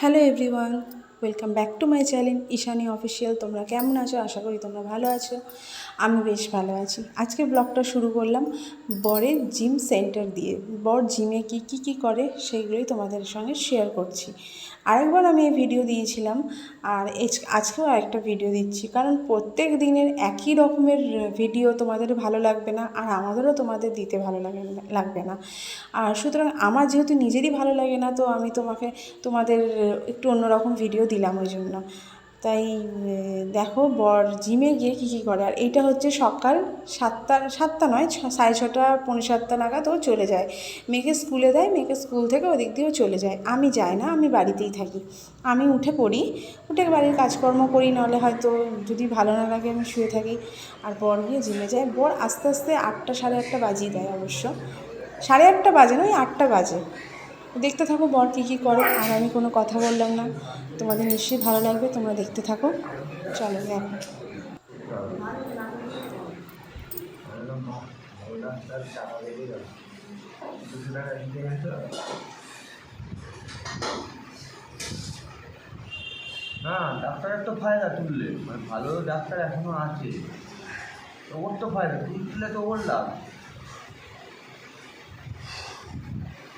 Hello everyone, welcome back to my channel Ishani official তোমরা কেমন আছো? আশা করি তোমরা ভালো আছো। আমি বেশ ভালো আছি। আজকে ব্লগটা শুরু করলাম বরের জিম সেন্টার দিয়ে। বর জিমে কী কী কী করে সেইগুলোই তোমাদের সঙ্গে শেয়ার করছি। আরেকবার আমি এই ভিডিও দিয়েছিলাম, আর আজকেও আরেকটা ভিডিও দিচ্ছি। কারণ প্রত্যেক দিনের একই রকমের ভিডিও তোমাদের ভালো লাগবে না, আর আমাদেরও তোমাদের দিতে ভালো লাগে, লাগবে না। আর সুতরাং আমার যেহেতু নিজেরই ভালো লাগে না, তো আমি তোমাকে, তোমাদের একটু অন্যরকম ভিডিও দিলাম ওই জন্য। তাই দেখো বর জিমে গিয়ে কী কী করে? আর এইটা হচ্ছে সকাল সাতটা সাতটা নয় সাড়ে ছটা, পৌনে সাতটা নাগাদ ও চলে যায়। মেয়েকে স্কুলে দেয়, মেয়েকে স্কুল থেকে ওদিক দিয়েও চলে যায়। আমি যাই না, আমি বাড়িতেই থাকি। আমি উঠে পড়ি, উঠে বাড়ির কাজকর্ম করি নাহলে হয়তো যদি ভালো না লাগে আমি শুয়ে থাকি। আর বর গিয়ে জিমে যায়। বর আস্তে আস্তে আটটা, সাড়ে আটটা বাজিয়ে দেয় অবশ্য। সাড়ে আটটা বাজে নয় আটটা বাজে। দেখতে থাকো, বর কী কী করে, আর আমি কোনো কথা বললাম না। তোমাদের নিশ্চয়ই ভালো লাগবে, তোমরা দেখতে থাকো। চলো দেখো না ডাক্তারের তো ফায়দা তুললে। মানে ভালো ডাক্তার এখনও আছে। ওর তো ফায়দা, তুললে তো ওর লাভ কি রে, তুই কি করতে চাইছিস এত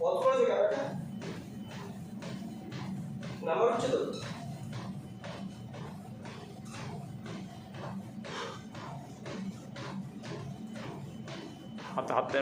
পথ করেছে ক্যামেরাটা নাম্বার হচ্ছে তো হাতে হাতে